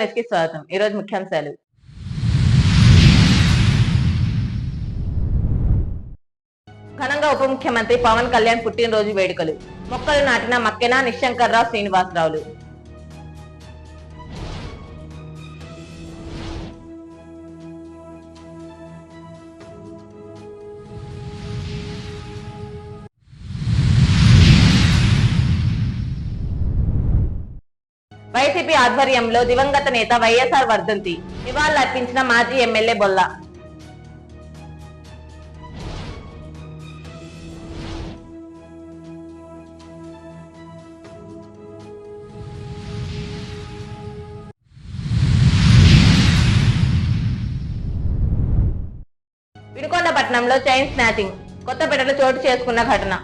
నమస్కారం కి స్వాగతం. ఈ రోజు ముఖ్యాంశాలు. ఘనంగా ఉప ముఖ్యమంత్రి పవన్ కళ్యాణ్ పుట్టినరోజు వేడుకలు. మొక్కలు నాటిన మక్కెన నిశంకర్రావు శ్రీనివాసరావులు. వైసీపీ ఆధ్వర్యంలో దివంగత నేత వైఎస్ఆర్ వర్ధంతి నివాళులర్పించిన మాజీ ఎమ్మెల్యే బొల్ల. వినుకొండపట్నంలో చైన్ స్నాచింగ్ కొత్తపేటలో చోటు చేసుకున్న ఘటన.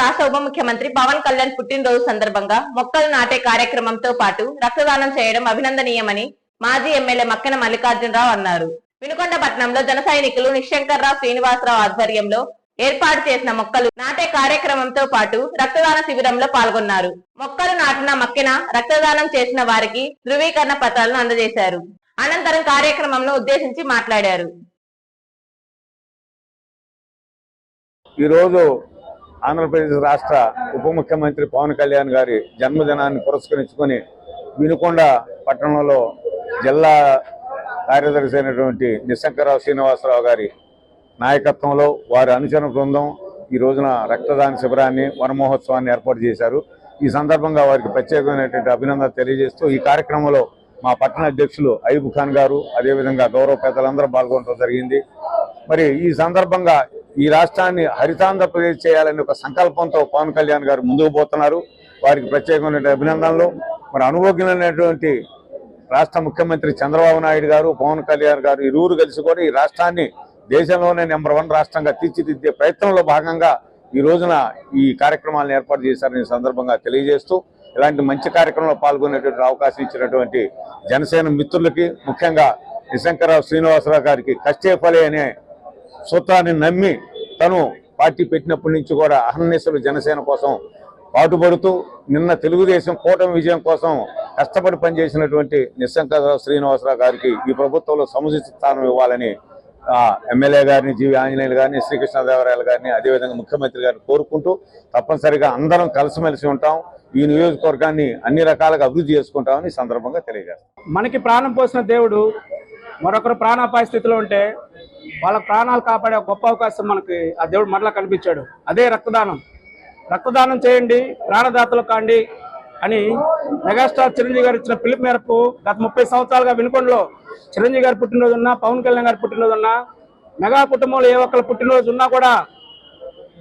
రాష్ట్ర ఉప ముఖ్యమంత్రి పవన్ కళ్యాణ్ పుట్టినరోజు సందర్భంగా మొక్కలు నాటే కార్యక్రమంతో పాటు రక్తదానం చేయడం అభినందనీయమని మాజీ ఎమ్మెల్యే మక్కెన మల్లికార్జునరావు అన్నారు. వినుకొండపట్నంలో జన సైనికులు నిశంకర్రావు శ్రీనివాసరావు ఆధ్వర్యంలో ఏర్పాటు చేసిన మొక్కలు నాటే కార్యక్రమంతో పాటు రక్తదాన శిబిరంలో పాల్గొన్నారు. మొక్కలు నాటిన మక్కెన రక్తదానం చేసిన వారికి ధృవీకరణ పత్రాలను అందజేశారు. అనంతరం కార్యక్రమంను ఉద్దేశించి మాట్లాడారు. ఈరోజు ఆంధ్రప్రదేశ్ రాష్ట్ర ఉప ముఖ్యమంత్రి పవన్ కళ్యాణ్ గారి జన్మదినాన్ని పురస్కరించుకొని వినుకొండ పట్టణంలో జిల్లా కార్యదర్శి అయినటువంటి నిశంకరావు శ్రీనివాసరావు గారి నాయకత్వంలో వారి అనుచర బృందం ఈ రోజున రక్తదాన శిబిరాన్ని వనమహోత్సవాన్ని ఏర్పాటు చేశారు. ఈ సందర్భంగా వారికి ప్రత్యేకమైనటువంటి అభినందన తెలియజేస్తూ ఈ కార్యక్రమంలో మా పట్టణ అధ్యక్షులు అయూబ్ ఖాన్ గారు అదేవిధంగా గౌరవ పెద్దలందరూ పాల్గొనడం జరిగింది. మరి ఈ సందర్భంగా ఈ రాష్ట్రాన్ని హరితాంధ్రప్రదేశ్ చేయాలనే ఒక సంకల్పంతో పవన్ కళ్యాణ్ గారు ముందుకు పోతున్నారు. వారికి ప్రత్యేకమైన అభినందనలు. మరి అనుభవజ్ఞులైనటువంటి రాష్ట్ర ముఖ్యమంత్రి చంద్రబాబు నాయుడు గారు పవన్ కళ్యాణ్ గారు ఇరువురు కలిసి కూడా ఈ రాష్ట్రాన్ని దేశంలోనే నెంబర్ వన్ రాష్ట్రంగా తీర్చిదిద్దే ప్రయత్నంలో భాగంగా ఈ రోజున ఈ కార్యక్రమాలను ఏర్పాటు చేశారని సందర్భంగా తెలియజేస్తూ ఇలాంటి మంచి కార్యక్రమంలో పాల్గొనేటువంటి అవకాశం ఇచ్చినటువంటి జనసేన మిత్రులకి ముఖ్యంగా నిశంకరరావు శ్రీనివాసరావు గారికి కష్టే ఫలే అనే సూత్రాన్ని నమ్మి తను పార్టీ పెట్టినప్పటి నుంచి కూడా అహర్నిశలు జనసేన కోసం పాటుపడుతూ నిన్న తెలుగుదేశం కూటమి విజయం కోసం కష్టపడి పనిచేసినటువంటి నిశంకరరావు శ్రీనివాసరావు గారికి ఈ ప్రభుత్వంలో సముచిత స్థానం ఇవ్వాలని ఎమ్మెల్యే గారిని జీవి ఆంజనేయులు గారిని శ్రీకృష్ణదేవరాయలు గారిని అదేవిధంగా ముఖ్యమంత్రి గారిని కోరుకుంటూ తప్పనిసరిగా అందరం కలిసిమెలిసి ఉంటాం. ఈ నియోజకవర్గాన్ని అన్ని రకాలుగా అభివృద్ధి చేసుకుంటామని సందర్భంగా తెలియజేస్తాం. మనకి ప్రాణం పోసిన దేవుడు మరొకరు ప్రాణాపాయ స్థితిలో ఉంటే వాళ్ళ ప్రాణాలు కాపాడే గొప్ప అవకాశం మనకి ఆ దేవుడు మరలా కనిపించాడు. అదే రక్తదానం. రక్తదానం చేయండి ప్రాణదాతలు కాండి అని మెగాస్టార్ చిరంజీవి గారు ఇచ్చిన పిలుపు మేరకు గత ముప్పై సంవత్సరాలుగా వినుకొండలో చిరంజీవి గారు పుట్టినరోజు ఉన్నా పవన్ కళ్యాణ్ గారి పుట్టినరోజు ఉన్నా మెగా కుటుంబంలో ఏ ఒక్కరు పుట్టినరోజు ఉన్నా కూడా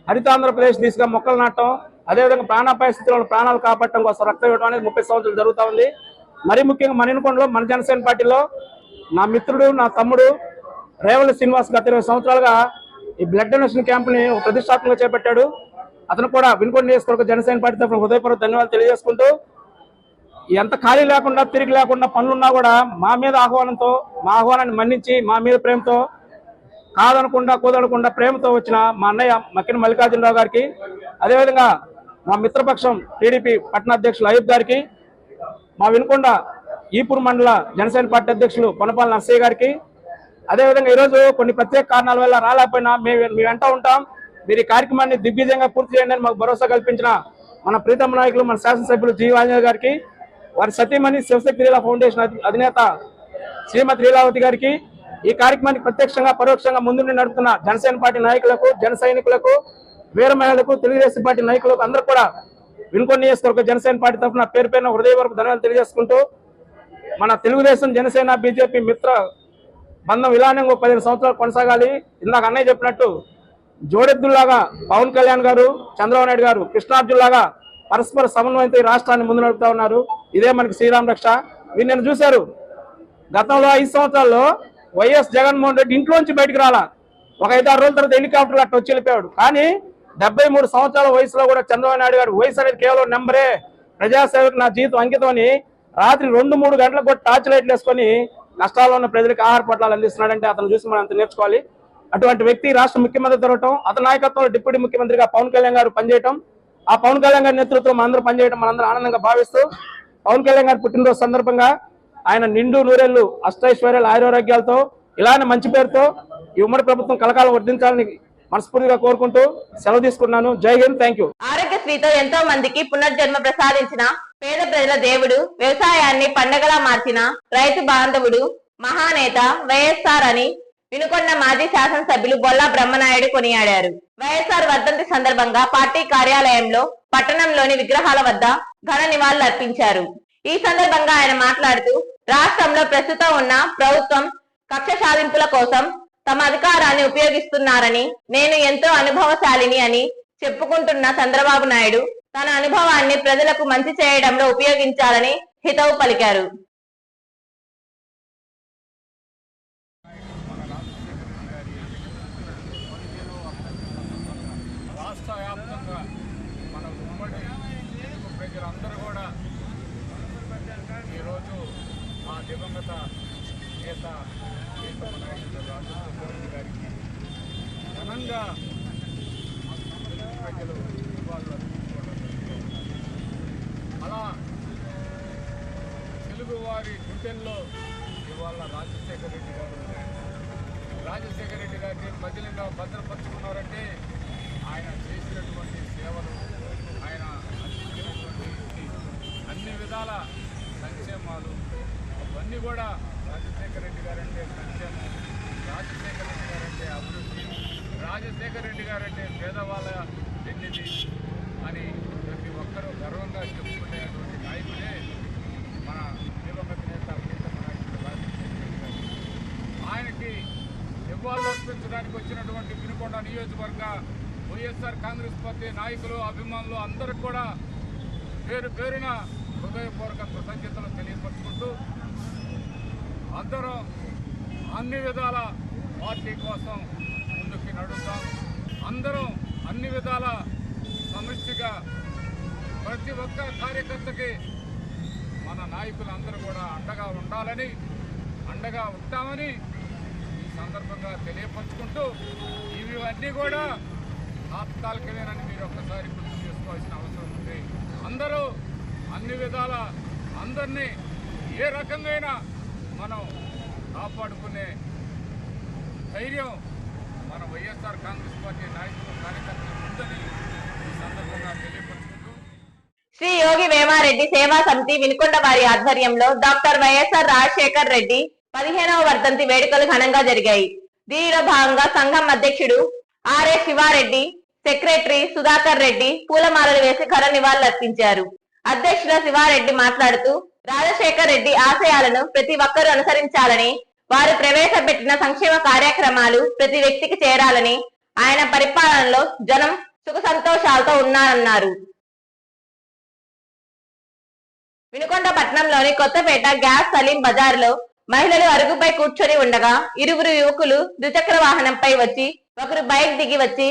హరితాంధ్రప్రదేశ్ దిశగా మొక్కలు నాటడం అదేవిధంగా ప్రాణాపాయ స్థితిలో ప్రాణాలు కాపాడటం కోసం రక్తం ఇవ్వడం అనేది ముప్పై సంవత్సరాలు జరుగుతూ ఉంది. మరీ ముఖ్యంగా మన ఇనుకొండలో మన జనసేన పార్టీలో నా మిత్రుడు నా తమ్ముడు రేవల శ్రీనివాస్ గత ఇరవై సంవత్సరాలుగా ఈ బ్లడ్ డొనేషన్ క్యాంప్ని ఒక ప్రతిష్టాత్మకంగా చేపట్టాడు. అతను కూడా వినుకొండ నియోజకవర్గ జనసేన పార్టీ తరఫున హృదయపూర్వక ధన్యవాదాలు తెలియజేసుకుంటూ ఎంత ఖాళీ లేకుండా తిరిగి లేకుండా పనులున్నా కూడా మా మీద ఆహ్వానంతో మా ఆహ్వానాన్ని మన్నించి మా మీద ప్రేమతో కాదనకుండా కూదనకుండా ప్రేమతో వచ్చిన మా అన్నయ్య మక్కిన మల్లికార్జునరావు గారికి అదేవిధంగా మా మిత్రపక్షం టీడీపీ పట్టణ అధ్యక్షులు గారికి మా వినుకొండ ఈపూర్ మండల జనసేన పార్టీ అధ్యక్షులు పొనపాల నర్సయ్య గారికి. అదేవిధంగా ఈరోజు కొన్ని ప్రత్యేక కారణాల వల్ల రాలేకపోయినా మేము మీ వెంట ఉంటాం. మీరు ఈ కార్యక్రమాన్ని దిగ్విజయంగా పూర్తి చేయండి అని మాకు భరోసా కల్పించిన మన ప్రీతమ నాయకులు మన శాసనసభ్యులు జీ గారికి వారి సతీమణి శివశక్తి లీలా ఫౌండేషన్ అధినేత శ్రీమతి లీలావతి గారికి ఈ కార్యక్రమానికి ప్రత్యక్షంగా పరోక్షంగా ముందుండి నడుపుతున్న జనసేన పార్టీ నాయకులకు జన సైనికులకు వీర మహిళలకు తెలుగుదేశం పార్టీ నాయకులకు అందరూ కూడా వినుకొని నియోజకవర్గ జనసేన పార్టీ తరఫున పేరు పేరున హృదయపూర్వక ధన్యవాదాలు తెలియజేసుకుంటూ మన తెలుగుదేశం జనసేన బీజేపీ మిత్ర బంధం ఇలానే ఇంకో పదిహేను సంవత్సరాలు కొనసాగాలి. ఇందాక అన్నయ్య చెప్పినట్టు జోడెద్దుల్లాగా పవన్ కళ్యాణ్ గారు చంద్రబాబు నాయుడు గారు కృష్ణార్జులాగా పరస్పర సమన్వయంతో ఈ రాష్ట్రాన్ని ముందు నడుపుతా ఉన్నారు. ఇదే మనకి శ్రీరామ్ రక్ష. మీరు నేను చూశారు గతంలో ఐదు సంవత్సరాల్లో వైఎస్ జగన్మోహన్ రెడ్డి ఇంట్లోంచి బయటికి రాలా. ఒక ఐదారు రోజుల తర్వాత హెలికాప్టర్ అట్లా వచ్చి వెళ్ళిపోయాడు. కానీ డెబ్బై మూడు సంవత్సరాల వయసులో కూడా చంద్రబాబు నాయుడు గారు వయసు అనేది కేవలం నెంబరే. ప్రజాసేవకు నా జీవితం అంకితం అని రాత్రి రెండు మూడు గంటలకు కూడా టార్చ్ లైట్లు వేసుకొని నష్టాల్లో ఉన్న ప్రజలకు ఆహార పొట్లాలు అందిస్తున్నాడంటే అతను చూసి మనం అంత నేర్చుకోవాలి. అటువంటి వ్యక్తి రాష్ట్ర ముఖ్యమంత్రి తిరగటం అతని నాయకత్వంలో డిప్యూటీ ముఖ్యమంత్రిగా పవన్ కళ్యాణ్ గారు పనిచేయటం ఆ పవన్ కళ్యాణ్ గారి నేతృత్వం అందరూ పనిచేయడం మనందరూ ఆనందంగా భావిస్తూ పవన్ కళ్యాణ్ గారి పుట్టినరోజు సందర్భంగా ఆయన నిండు నూరేళ్ళు అష్టైశ్వర్యాలు ఆయురారోగ్యాలతో ఇలానే మంచి పేరుతో ఈ ఉమ్మడి ప్రభుత్వం కలకాలం వర్ధించాలని మనస్ఫూర్తిగా కోరుకుంటూ సెలవు తీసుకున్నాను. జై హింద్. Thank you. ఆరోగ్యశ్రీతో ఎంతో మందికి పునర్జన్మ ప్రసాదించిన పేద ప్రజల దేవుడు వ్యవసాయాన్ని పండగలా మార్చిన రైతు బాంధవుడు మహానేత వైఎస్ఆర్ అని వినుకొండ మాజీ శాసనసభ్యులు బొల్లా బ్రహ్మనాయుడు కొనియాడారు. వైఎస్ఆర్ వర్ధంతి సందర్భంగా పార్టీ కార్యాలయంలో పట్టణంలోని విగ్రహాల వద్ద ఘన నివాళులు అర్పించారు. ఈ సందర్భంగా ఆయన మాట్లాడుతూ రాష్ట్రంలో ప్రస్తుతం ఉన్న ప్రభుత్వం కక్ష సాధింపుల కోసం తమ అధికారాన్ని ఉపయోగిస్తున్నారని నేను ఎంతో అనుభవశాలిని అని చెప్పుకుంటున్న చంద్రబాబు నాయుడు తన అనుభవాన్ని ప్రజలకు మంచి చేయడంలో ఉపయోగించాలని హితవు పలికారు. రాష్ట్ర వ్యాప్తంగా మన ఉమ్మడి ప్రజలందరూ కూడా ఈరోజు దివంగత నేత గారికి ఘనంగా ప్రజలు నివాళులు అర్పించుకోవడం జరిగింది. అలా తెలుగువారి ఇవాళ రాజశేఖర రెడ్డి గారు రాజశేఖర రెడ్డి గారిని బదిలీగా భద్రపరుచుకున్నారంటే ఆయన చేసినటువంటి సేవలు ఆయన అందించినటువంటి అన్ని విధాల సంక్షేమాలు అవన్నీ కూడా రాజశేఖర రెడ్డి గారంటే సంక్షేమం రాజశేఖర రెడ్డి గారంటే అభివృద్ధి రాజశేఖర రెడ్డి గారంటే పేదవాళ్ళ వెన్నిది అని ప్రతి ఒక్కరూ గర్వంగా చెప్పుకునేటువంటి నాయకుడే మన దివంగత నేత ప్రీతమ నాయకుడు రాజశేఖర రెడ్డి గారు ఆయనకి నివాళులు వచ్చినటువంటి వినుకొండ నియోజకవర్గ వైఎస్ఆర్ కాంగ్రెస్ పార్టీ నాయకులు అభిమానులు అందరికి కూడా పేరు పేరున హృదయపూర్వక కృతజ్ఞతలు తెలియపరుచుకుంటూ అందరం అన్ని విధాల పార్టీ కోసం ముందుకు నడుద్దాం. అందరం అన్ని విధాల సమిష్టిగా ప్రతి ఒక్క కార్యకర్తకి మన నాయకులందరూ కూడా అండగా ఉండాలని అండగా ఉంటామని సందర్భంగా తెలియపరుచుకుంటూ ఇవన్నీ కూడా తాత్కాలికమేనని మీరు ఒక్కసారి గుర్తు చేసుకోవాల్సిన అవసరం ఉంది. అందరూ అన్ని విధాల అందరినీ ఏ రకంగా మనం కాపాడుకునే ధైర్యం మన వైఎస్ఆర్ కాంగ్రెస్ పార్టీ నాయకులు కార్యకర్తలు ఉందని ఈ సందర్భంగా తెలియపరుచుకుంటూ శ్రీ యోగి వేమారెడ్డి సేవా సమితి వినుకొండ వారి ఆధ్వర్యంలో డాక్టర్ వైఎస్ఆర్ రాజశేఖర్ రెడ్డి పదిహేనవ వర్ధంతి వేడుకలు ఘనంగా జరిగాయి. దీనిలో భాగంగా సంఘం అధ్యక్షుడు ఆర్ఏ శివారెడ్డి సెక్రటరీ సుధాకర్ రెడ్డి పూలమాలలు వేసి ఘన నివాళులర్పించారు అధ్యక్షుడు అధ్యక్షుల శివారెడ్డి మాట్లాడుతూ రాజశేఖర్ రెడ్డి ఆశయాలను ప్రతి ఒక్కరూ అనుసరించాలని వారు ప్రవేశపెట్టిన సంక్షేమ కార్యక్రమాలు ప్రతి వ్యక్తికి చేరాలని ఆయన పరిపాలనలో జనం సుఖ సంతోషాలతో ఉన్నారన్నారు. వినుకొండ పట్టణంలోని కొత్తపేట గ్యాస్ సలీం బజార్లో మహిళలు అరుగుపై కూర్చొని ఉండగా ఇరువురు యువకులు ద్విచక్ర వాహనంపై వచ్చి ఒకరు బైక్ దిగి వచ్చి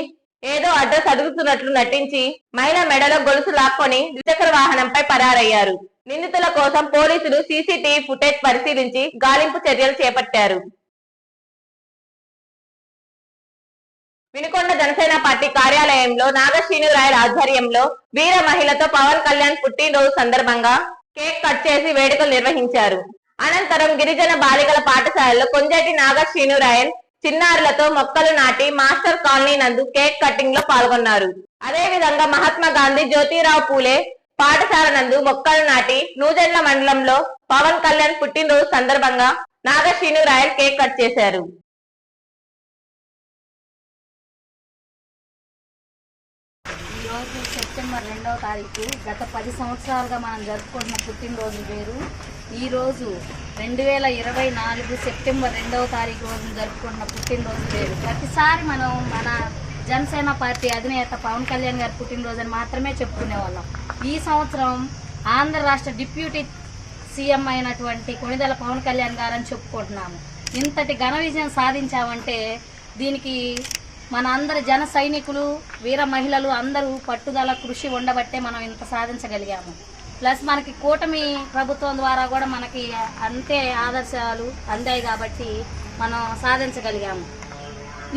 ఏదో అడ్రస్ అడుగుతున్నట్లు నటించి మహిళ మెడలో గొలుసు లాక్కొని ద్విచక్ర వాహనంపై పరారయ్యారు. నిందితుల కోసం పోలీసులు సీసీటీవీ ఫుటేజ్ పరిశీలించి గాలింపు చర్యలు చేపట్టారు. వినుకొండ జనసేన పార్టీ కార్యాలయంలో నాగశ్రీనురాయల ఆధ్వర్యంలో వీర మహిళతో పవన్ కళ్యాణ్ పుట్టినరోజు సందర్భంగా కేక్ కట్ చేసి వేడుకలు నిర్వహించారు. అనంతరం గిరిజన బాలికల పాఠశాలలో కొంజటి నాగశ్రీనురాయన్ చిన్నారులతో మొక్కలు నాటి మాస్టర్ కాలనీ నందు కేక్ కటింగ్లో పాల్గొన్నారు. అదే విధంగా మహాత్మా గాంధీ జ్యోతిరావు పూలే పాఠశాల నందు మొక్కలు నాటి నూజెండ్ల మండలంలో పవన్ కళ్యాణ్ పుట్టినరోజు సందర్భంగా నాగశ్రీనురాయన్ కేక్ కట్ చేశారు. సెప్టెంబర్ రెండవ తారీఖు గత పది సంవత్సరాలుగా మనం జరుపుకుంటున్న పుట్టినరోజు పేరు ఈరోజు రెండు వేల ఇరవై నాలుగు సెప్టెంబర్ రెండవ తారీఖు రోజున జరుపుకుంటున్న పుట్టినరోజు పేరు ప్రతిసారి మనం మన జనసేన పార్టీ అధినేత పవన్ కళ్యాణ్ గారి పుట్టినరోజు అని మాత్రమే చెప్పుకునే వాళ్ళం. ఈ సంవత్సరం ఆంధ్ర రాష్ట్ర డిప్యూటీ సీఎం అయినటువంటి కొణిదెల పవన్ కళ్యాణ్ గారని చెప్పుకుంటున్నాము. ఇంతటి ఘన విజయం సాధించామంటే దీనికి మన అందరి జన సైనికులు వీర మహిళలు అందరూ పట్టుదల కృషి ఉండబట్టే మనం ఇంత సాధించగలిగాము. ప్లస్ మనకి కూటమి ప్రభుత్వం ద్వారా కూడా మనకి అంతే ఆదర్శాలు అందాయి కాబట్టి మనం సాధించగలిగాము.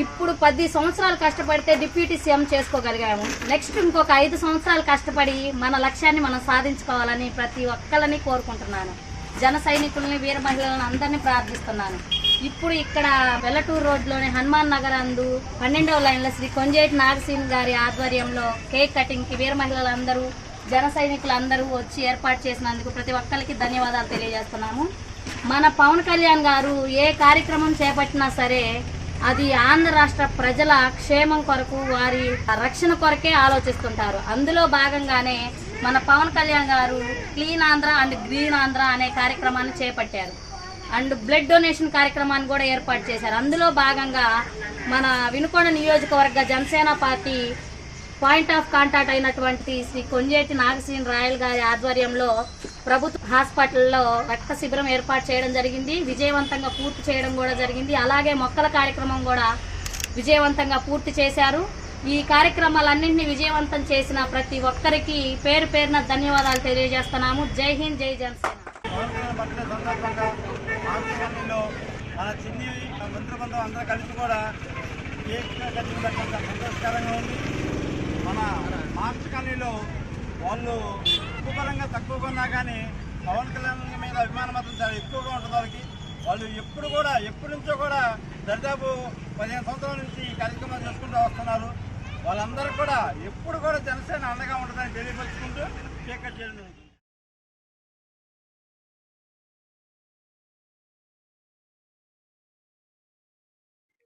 ఇప్పుడు పది సంవత్సరాలు కష్టపడితే డిప్యూటీ సీఎం చేసుకోగలిగాము. నెక్స్ట్ ఇంకొక ఐదు సంవత్సరాలు కష్టపడి మన లక్ష్యాన్ని మనం సాధించుకోవాలని ప్రతి ఒక్కరిని కోరుకుంటున్నాను. జన సైనికుల్ని వీర మహిళలను అందరినీ ప్రార్థిస్తున్నాను. ఇప్పుడు ఇక్కడ వెల్లటూరు రోడ్లోని హనుమాన్ నగర్ అందు పన్నెండవ లైన్లో శ్రీ కొంజేటి నాగసీన్ గారి ఆధ్వర్యంలో కేక్ కటింగ్కి వీర మహిళలందరూ జన సైనికులందరూ వచ్చి ఏర్పాటు చేసినందుకు ప్రతి ఒక్కరికి ధన్యవాదాలు తెలియజేస్తున్నాము. మన పవన్ కళ్యాణ్ గారు ఏ కార్యక్రమం చేపట్టినా సరే అది ఆంధ్ర రాష్ట్ర ప్రజల క్షేమం కొరకు వారి రక్షణ కొరకే ఆలోచిస్తుంటారు. అందులో భాగంగానే మన పవన్ కళ్యాణ్ గారు clean Andhra and green Andhra అనే కార్యక్రమాన్ని చేపట్టారు. అండ్ బ్లడ్ డొనేషన్ కార్యక్రమాన్ని కూడా ఏర్పాటు చేశారు. అందులో భాగంగా మన వినుకొండ నియోజకవర్గ Janasena party point of contact అయినటువంటి శ్రీ కొంజేటి నాగసీన్ రాయల్ గారి ఆధ్వర్యంలో ప్రభుత్వ హాస్పిటల్లో రక్త శిబిరం ఏర్పాటు చేయడం జరిగింది. విజయవంతంగా పూర్తి చేయడం కూడా జరిగింది. అలాగే మొక్కల కార్యక్రమం కూడా విజయవంతంగా పూర్తి చేశారు. ఈ కార్యక్రమాలన్నింటినీ విజయవంతం చేసిన ప్రతి ఒక్కరికి పేరు పేరున ధన్యవాదాలు తెలియజేస్తున్నాము. జై హింద్ జై జనసేన. పవన్ మన చిన్ని మంత్రిబంధం అందరూ కలిసి కూడా కేక్ సంతోషకరంగా ఉంది. మన మార్చ్ కాలనీలో వాళ్ళు ఎక్కువ తక్కువగా ఉన్నా కానీ పవన్ కళ్యాణ్ మీద అభిమానం మాత్రం చాలా ఎక్కువగా ఉంటుంది వాళ్ళకి. వాళ్ళు ఎప్పుడు కూడా ఎప్పటి నుంచో కూడా దాదాపు పదిహేను సంవత్సరాల నుంచి ఈ కార్యక్రమాలు చేసుకుంటూ వస్తున్నారు. వాళ్ళందరూ కూడా ఎప్పుడు కూడా జనసేన అండగా ఉంటుందని తెలియపరుచుకుంటూ కేక్ కట్ చేయడం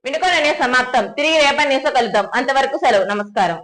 జరుగుతుంది సమాప్తం. తిరిగి రేపటి న్యూస్ కలుద్దాం. అంతవరకు సెలవు. నమస్కారం.